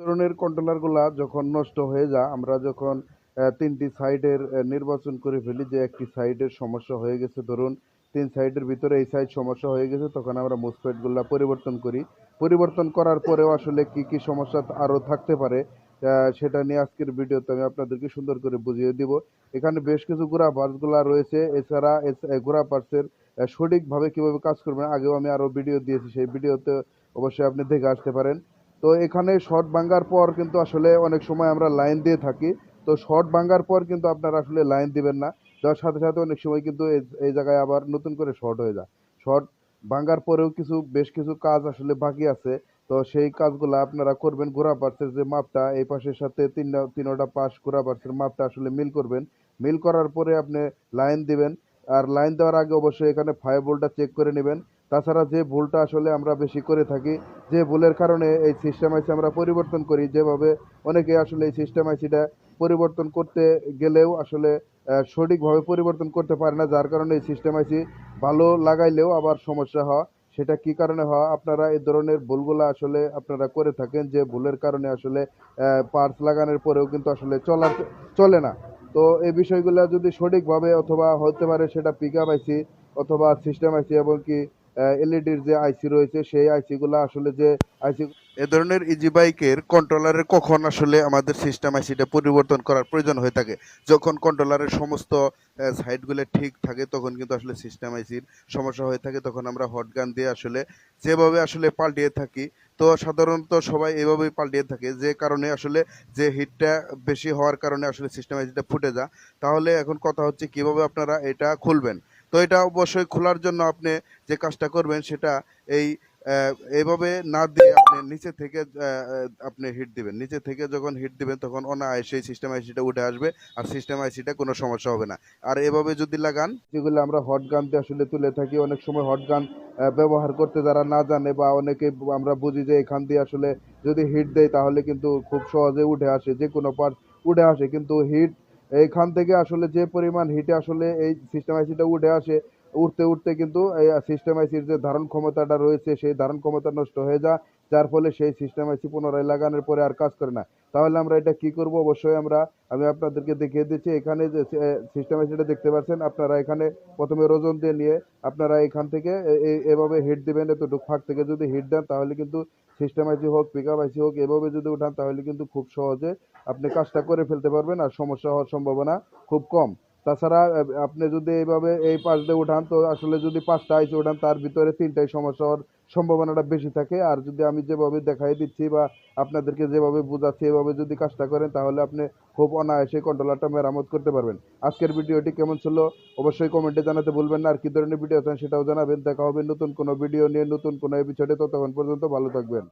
ধরনের কন্ট্রোলারগুলা যখন নষ্ট হয়ে যায়, আমরা যখন তিনটি সাইডের নির্বাচন করে ফেলি যে একটি সাইডের সমস্যা হয়ে গেছে, ধরুন তিন সাইডের ভিতরে এই সাইড সমস্যা হয়ে গেছে, তখন আমরা মুসফেটগুলা পরিবর্তন করি। পরিবর্তন করার পরেও আসলে কি কি সমস্যা আরও থাকতে পারে সেটা নিয়ে আজকের ভিডিওতে আমি আপনাদেরকে সুন্দর করে বুঝিয়ে দিব। এখানে বেশ কিছু গোড়া পার্টসগুলো রয়েছে, এছাড়া গোড়া পার্টসের সঠিকভাবে কীভাবে কাজ করবেন, আগেও আমি আরও ভিডিও দিয়েছি, সেই ভিডিওতে অবশ্যই আপনি দেখে আসতে পারেন। তো এখানে শর্ট ভাঙ্গার পর কিন্তু আসলে অনেক সময় আমরা লাইন দিয়ে থাকি। তো শর্ট ভাঙ্গার পর কিন্তু আপনারা আসলে লাইন দিবেন না। দেওয়ার সাথে সাথে অনেক সময় কিন্তু এই- জায়গায় আবার নতুন করে শর্ট হয়ে যায়। শর্ট ভাঙ্গার পরেও কিছু, বেশ কিছু কাজ আসলে বাকি আছে। তো সেই কাজগুলো আপনারা করবেন ঘোরা পার্সের যে মাপটা, এই পাশের সাথে তিন তিনোটা পাশ ঘোরা পার্সের মাপটা আসলে মিল করবেন। মিল করার পরে আপনি লাইন দিবেন। আর লাইন দেওয়ার আগে অবশ্যই এখানে ফায়ার বোল্টটা চেক করে নেবেন। তাছাড়া যে ভুলটা আসলে আমরা বেশি করে থাকি, যে ভুলের কারণে এই সিস্টেম আইসি আমরা পরিবর্তন করি, যেভাবে অনেকে আসলে এই সিস্টেম আইসিটা পরিবর্তন করতে গেলেও আসলে সঠিকভাবে পরিবর্তন করতে পারে না, যার কারণে এই সিস্টেম আইসি ভালো লাগাইলেও আবার সমস্যা হয়। সেটা কি কারণে হয়? আপনারা এই ধরনের ভুলগুলো আসলে আপনারা করে থাকেন, যে ভুলের কারণে আসলে পার্টস লাগানোর পরেও কিন্তু আসলে চলার, চলে না। তো এই বিষয়গুলো যদি সঠিকভাবে অথবা হতে পারে সেটা পিক আপ আইসি অথবা সিস্টেম আইসি এবং কি এলইডির যে আইসি রয়েছে, সেই আইসিগুলো আসলে যে আইসি এ ধরনের ইজি বাইকের কন্ট্রোলারের কখন আসলে আমাদের সিস্টেম আইসিটা পরিবর্তন করার প্রয়োজন হয়ে থাকে? যখন কন্ট্রোলারের সমস্ত সাইডগুলো ঠিক থাকে, তখন কিন্তু আসলে সিস্টেম আইসির সমস্যা হয়ে থাকে। তখন আমরা হট গান দিয়ে আসলে যেভাবে আসলে পাল্টিয়ে থাকি, তো সাধারণত সবাই এভাবেই পাল্টিয়ে থাকে। যে কারণে আসলে যে হিটটা বেশি হওয়ার কারণে আসলে সিস্টেম আইসিটা ফুটে যায়। তাহলে এখন কথা হচ্ছে কীভাবে আপনারা এটা খুলবেন? তো এটা অবশ্যই খোলার জন্য আপনি যে কাজটা করবেন সেটা এই এইভাবে না দিয়ে আপনি নিচে থেকে আপনি হিট দিবেন। নিচে থেকে যখন হিট দিবেন তখন অনায়াসে সিস্টেম আইসিটা উঠে আসবে আর সিস্টেম আইসিটা কোনো সমস্যা হবে না। আর এভাবে যদি লাগান, যেগুলো আমরা হট গান দিয়ে আসলে তুলে থাকি, অনেক সময় হট গান ব্যবহার করতে যারা না জানে বা অনেকে আমরা বুঝি যে এখান দিয়ে আসলে যদি হিট দেয় তাহলে কিন্তু খুব সহজে উঠে আসে যে কোনো পার্ট উঠে আসে। কিন্তু হিট এইখান থেকে আসলে যে পরিমাণ হিটে আসলে এই সিস্টেম আইসিটা উঠে আসে, উঠতে উঠতে কিন্তু এই সিস্টেম আইসির যে ধারণ ক্ষমতাটা রয়েছে, সেই ধারণ ক্ষমতা নষ্ট হয়ে যায়, যার ফলে সেই সিস্টেম আইসি পুনরায় লাগানোর পরে আর কাজ করে না। তাহলে আমরা এটা কি করব? অবশ্যই আমরা, আমি আপনাদেরকে দেখিয়ে দিচ্ছি, এখানে যে সিস্টেম আইসিটা দেখতে পাচ্ছেন, আপনারা এখানে প্রথমে রোজন দিয়ে নিয়ে আপনারা এখান থেকে এভাবে হিট দিবেন, এতটুকু ফাঁক থেকে যদি হিট দেন, তাহলে কিন্তু সিস্টেম আইসি হোক পিক আপ আইসি হোক, এভাবে যদি উঠান, তাহলে কিন্তু খুব সহজে আপনি কাজটা করে ফেলতে পারবেন আর সমস্যা হওয়ার সম্ভাবনা খুব কম। তাছাড়া আপনি যদি এইভাবে এই পাশ দিয়ে উঠান, তো আসলে যদি পাঁচটা আইসি উঠান, তার ভিতরে তিনটাই সমস্যা হওয়ার সম্ভাবনাটা বেশি থাকে। আর যদি আমি যেভাবে দেখাই দিচ্ছি বা আপনাদেরকে যেভাবে বোঝাচ্ছি, এভাবে যদি কাজটা করেন, তাহলে আপনি খুব অনায়াসে কন্ট্রোলারটা মেরামত করতে পারবেন। আজকের ভিডিওটি কেমন ছিল, অবশ্যই কমেন্টে জানাতে ভুলবেন না। আর কী ধরনের ভিডিও চান, সেটাও জানাবেন। দেখা হবে নতুন কোনো ভিডিও নিয়ে, নতুন কোনো এপিসোডে ততক্ষণ পর্যন্ত ভালো থাকবেন।